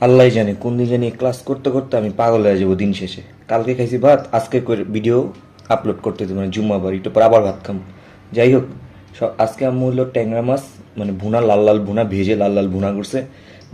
আল্লাহ জানে কোন দিন জানি ক্লাস করতে করতে আমি পাগল হয়ে যাব দিন শেষে। কালকে খাইছি ভাত, আজকে ভিডিও আপলোড করতে দেবো মানে জুম্মাবার একটু পর আবার ভাত খাম। যাই হোক, স- আজকে আমি হলো ট্যাংরা মাছ মানে ভুনা, লাল লাল ভুনা, ভেজে লাল লাল ভুনা করছে।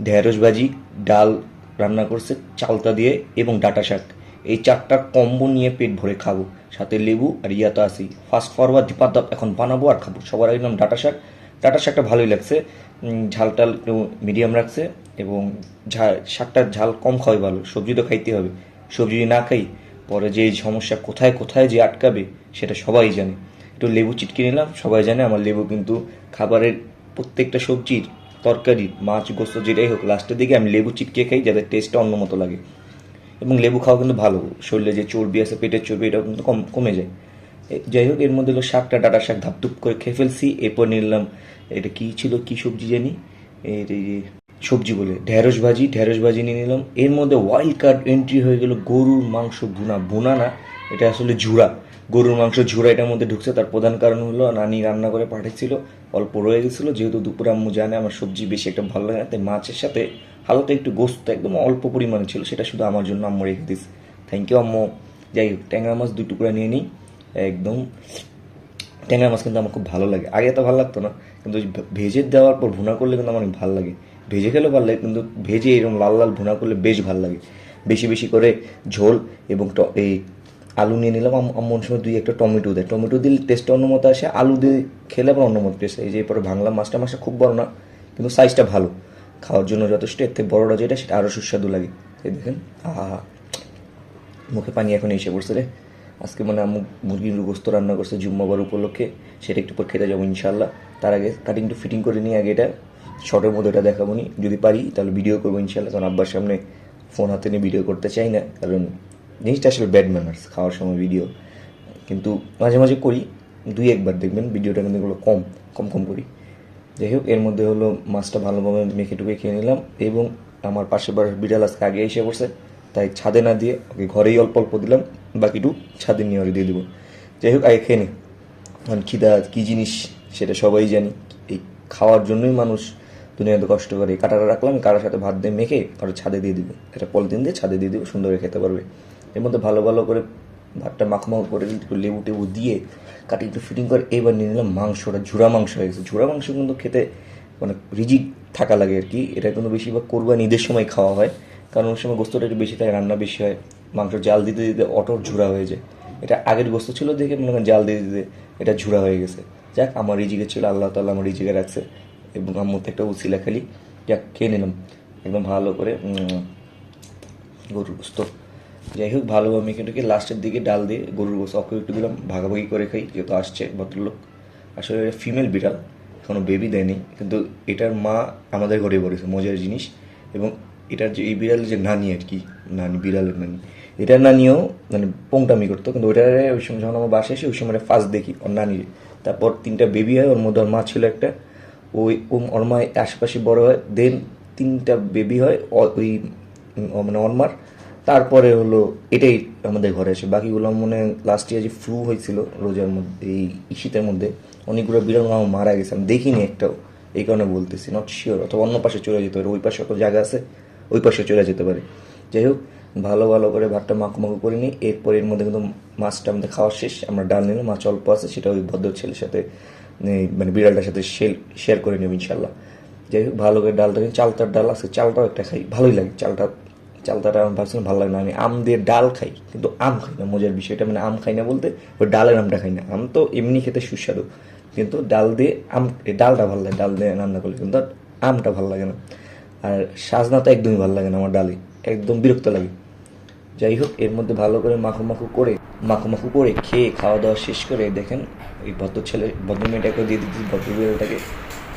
ঢেঁড়স ভাজি, ডাল রান্না করছে, চালতা দিয়ে এবং ডাটা শাক। এই চারটা কম্বো নিয়ে পেট ভরে খাব। সাথে লেবু আর ইয়া তো আছেই। ফাস্ট ফরওয়ার্ড দিপাত এখন বানাবো আর খাব। সবার আগে নাম ডাটা শাক। ডাটা শাকটা ভালোই লাগছে। উম, ঝালটা একটু মিডিয়াম রাখছে এবং ঝাল শাকটার ঝাল কম খাওয়াই ভালো। সবজি তো খাইতে হবে। সবজি যদি না খাই পরে যে সমস্যা কোথায় কোথায় যে আটকাবে সেটা সবাই জানে। একটু লেবু চিটকে নিলাম সবাই জানে আমার লেবু কিন্তু খাবারের প্রত্যেকটা সবজির তরকারি মাছ গোস্ত যেটাই হোক লাস্টের দিকে আমি লেবু চিটকে খাই যাতে টেস্টটা অন্য মতো লাগে। এবং লেবু খাওয়া কিন্তু ভালো। শরীরে যে চর্বি আছে পেটের চর্বি এটাও কিন্তু কম কমে যায়। যাই হোক, এর মধ্যে হলো শাকটা ডাটা শাক ধাপধুপ করে খেয়ে ফেলছি। এরপর নিলাম, এটা কি ছিল? কি সবজি জানি? সবজি বলে, ঢেঁড়স ভাজি। ঢেঁড়স ভাজি নিয়ে নিলাম। এর মধ্যে ওয়াইল্ড কার্ড এন্ট্রি হয়ে গেল গরুর মাংস ভুনা। ভুনা না, এটা আসলে ঝুড়া। গরুর মাংস ঝুড়া, এটার মধ্যে ঢুকছে। তার প্রধান কারণ হলো, নানি রান্না করে পাঠিয়েছিল। অল্প রয়ে গেছিল, যেহেতু দুপুরে আম্মু জানে আমার সবজি বেশি একটা ভালো লাগে না, তাই মাছের সাথে হালকা একটু গোস্ত একদম অল্প পরিমাণে ছিল। সেটা শুধু আমার জন্য আম্মু রেখে দিস থ্যাংক ইউ আম্মু। যাই হোক, ট্যাংরা মাছ দুই টুকরা নিয়ে নিই। একদম ট্যাংরা মাছ কিন্তু আমার খুব ভালো লাগে। আগে এত ভালো লাগতো না, কিন্তু ভেজে দেওয়ার পর ভুনা করলে কিন্তু আমার ভালো লাগে। ভেজে খেলেও ভালো লাগে, কিন্তু ভেজে এরকম লাল লাল ভুনা করলে বেশ ভালো লাগে। বেশি বেশি করে ঝোল এবং এই আলু নিয়ে নিলাম। আম্মু সময় দুই একটা টমেটো দেয়। টমেটো দিলে টেস্টটা অন্য মতো আসে, আলু দিয়ে খেলে আবার অন্য মতো টেস্ট এই যে এরপরে ভাঙলাম মাছটা মাছটা খুব বড় না, কিন্তু সাইজটা ভালো। খাওয়ার জন্য যথেষ্ট, এর থেকে বড়টা যেটা, সেটা আরও সুস্বাদু লাগে। এই দেখেন, আহা, মুখে পানি এখন এসে পড়ছে রে। আজকে মানে আম্মু মুরগির গোস্ত রান্না করছে জুম্মাবার উপলক্ষে, সেটা একটু পর খেতে যাব ইনশাল্লাহ তার আগে কাটিং টু ফিটিং করে নিই আগে এটা শর্টের মধ্যে এটা দেখাবো নি। যদি পারি তাহলে ভিডিও করব ইনশাল্লাহ কারণ আব্বার সামনে ফোন হাতে নিয়ে ভিডিও করতে চাই না। কারণ জিনিসটা আসলে ব্যাড ম্যানার্স খাওয়ার সময় ভিডিও কিন্তু মাঝে মাঝে করি, দুই একবার দেখবেন ভিডিওটা কিন্তু এগুলো কম কম কম করি। যাই হোক, এর মধ্যে হলো মাছটা ভালোভাবে মেখে টুকে খেয়ে নিলাম এবং আমার বাড়ির বিড়াল আজকে আগে এসে পড়ছে। তাই ছাদে না দিয়ে ওকে ঘরেই অল্প অল্প দিলাম বাকিটু ছাদে নিয়ে ওরে দিয়ে দেবো। যাই হোক, আগে খেয়ে নি। কারণ খিদা, কী জিনিস সেটা সবাই জানি। এই খাওয়ার জন্যই মানুষ দুনিয়াতে কষ্ট করে। কাটাটা রাখলাম, কাটার সাথে ভাত দিয়ে মেখে আর ছাদে দিয়ে দিব। এটা পলিথিন দিয়ে ছাদে দিয়ে দিব, সুন্দর খেতে পারবে। এর মধ্যে ভালো ভালো করে ভাতটা মাখমাখ করে একটু লেবু টেবু দিয়ে কাটি একটু ফিটিং করে এবার নিয়ে নিলাম মাংসটা ঝুড়া মাংস হয়ে গেছে। ঝুরা মাংস কিন্তু খেতে মানে রিজিক থাকা লাগে আর কি। এটা কিন্তু বেশিরভাগ কোরবানি ঈদের সময় খাওয়া হয়। কারণ ওই সময় গোস্তটা একটু বেশি থাকে, রান্না বেশি হয় মাংস জাল দিতে দিতে অটোর ঝুরা হয়ে যায়। এটা আগের গোস্ত ছিল দেখে মনে জাল দিতে দিতে এটা ঝুরা হয়ে গেছে। যাক, আমার রিজিকে ছিল, আল্লাহ তাল্লাহ আমার রিজিকে রাখছে এবং আমার মধ্যে একটা উচিলা খালি। যাক, খেয়ে নিলাম। একদম ভালো করে গরুর গোস্ত। যাই হোক ভালোভাবে মেখে টেকে লাস্টের দিকে ডাল দিয়ে গরুর গোস্ত অকে একটু দিলাম, ভাগাভাগি করে খাই, যেহেতু আসছে ভদ্রলোক। আসলে ফিমেল বিড়াল কোনো বেবি দেয়নি, কিন্তু এটার মা আমাদের ঘরে পড়েছে মজার জিনিস। এবং এটার যে, এই বিড়ালের যে নানি আর কি, নানি, বিড়ালের নানি, এটার নানিও মানে পোংটামি করতো, কিন্তু ওইটার ওই সময় যখন আমার বাসে এসে ওই সময় ফার্স্ট দেখি ওর নানির। তারপর তিনটা বেবি হয়, ওর মধ্যে ওর মা ছিল একটা। ওই ওর মা আশেপাশে বড় হয় দেন তিনটা বেবি হয় ওই মানে অনমার তারপরে হলো, এটাই আমাদের ঘরে আসে বাকিগুলো মনে লাস্ট ইয়ার যে ফ্লু হয়েছিল রোজার মধ্যে, এই শীতের মধ্যে, অনেকগুলো বিড়াল আমার মারা গেছে। আমি দেখিনি একটাও, এই কারণে বলতেছি নট শিওর অথবা অন্য পাশে চলে যেতে পারে, ওই পাশে অত জায়গা আছে ওই পাশে চলে যেতে পারে। যাই হোক, ভালো ভালো করে ভাতটা মাখো মাখো করে নিই। এরপর এর মধ্যে কিন্তু মাছটা আমাদের খাওয়া শেষ। আমরা ডাল নিলাম, মাছ অল্প আছে, সেটা ওই ভদ্র ছেলের সাথে মানে বিড়ালটার সাথে শেয়ার করে নেব ইনশাল্লাহ যাই হোক, ভালো করে ডালটা। চালতার ডাল আছে, চালটাও একটা খাই, ভালোই লাগে। চালটা চালতাটা আমার ভাবছিলাম ভালো লাগে না। আমি আম দিয়ে ডাল খাই, কিন্তু আম খাই না, মজার বিষয়টা মানে আম খাই না বলতে, ওই ডালের আমটা খাই না। আম তো এমনি খেতে সুস্বাদু, কিন্তু ডাল দিয়ে আম ডালটা ভালো লাগে, ডাল দিয়ে রান্না করলে, কিন্তু আমটা ভালো লাগে না। আর সাজনা তো একদমই ভালো লাগে না আমার ডালে। একদম বিরক্ত লাগে। যাই হোক, এর মধ্যে ভালো করে মাখো মাখো করে মাখো মাখো করে খেয়ে খাওয়া দাওয়া শেষ করে দেখেন এই ভদ্র ছেলে ভদ্র মেয়েটাকে দিয়ে দিচ্ছি ভদ্র বিড়ালটাকে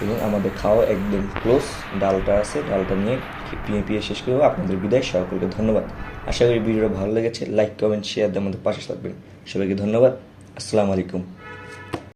এবং আমাদের খাওয়া একদম ক্লোজ ডালটা আছে, ডালটা নিয়ে পিয়ে পিয়ে শেষ করব। আপনাদের বিদায়, সকলকে ধন্যবাদ। আশা করি ভিডিওটা ভালো লেগেছে। লাইক কমেন্ট শেয়ার দিয়ে আমাদের পাশে থাকবেন। সবাইকে ধন্যবাদ। আসসালামু আলাইকুম।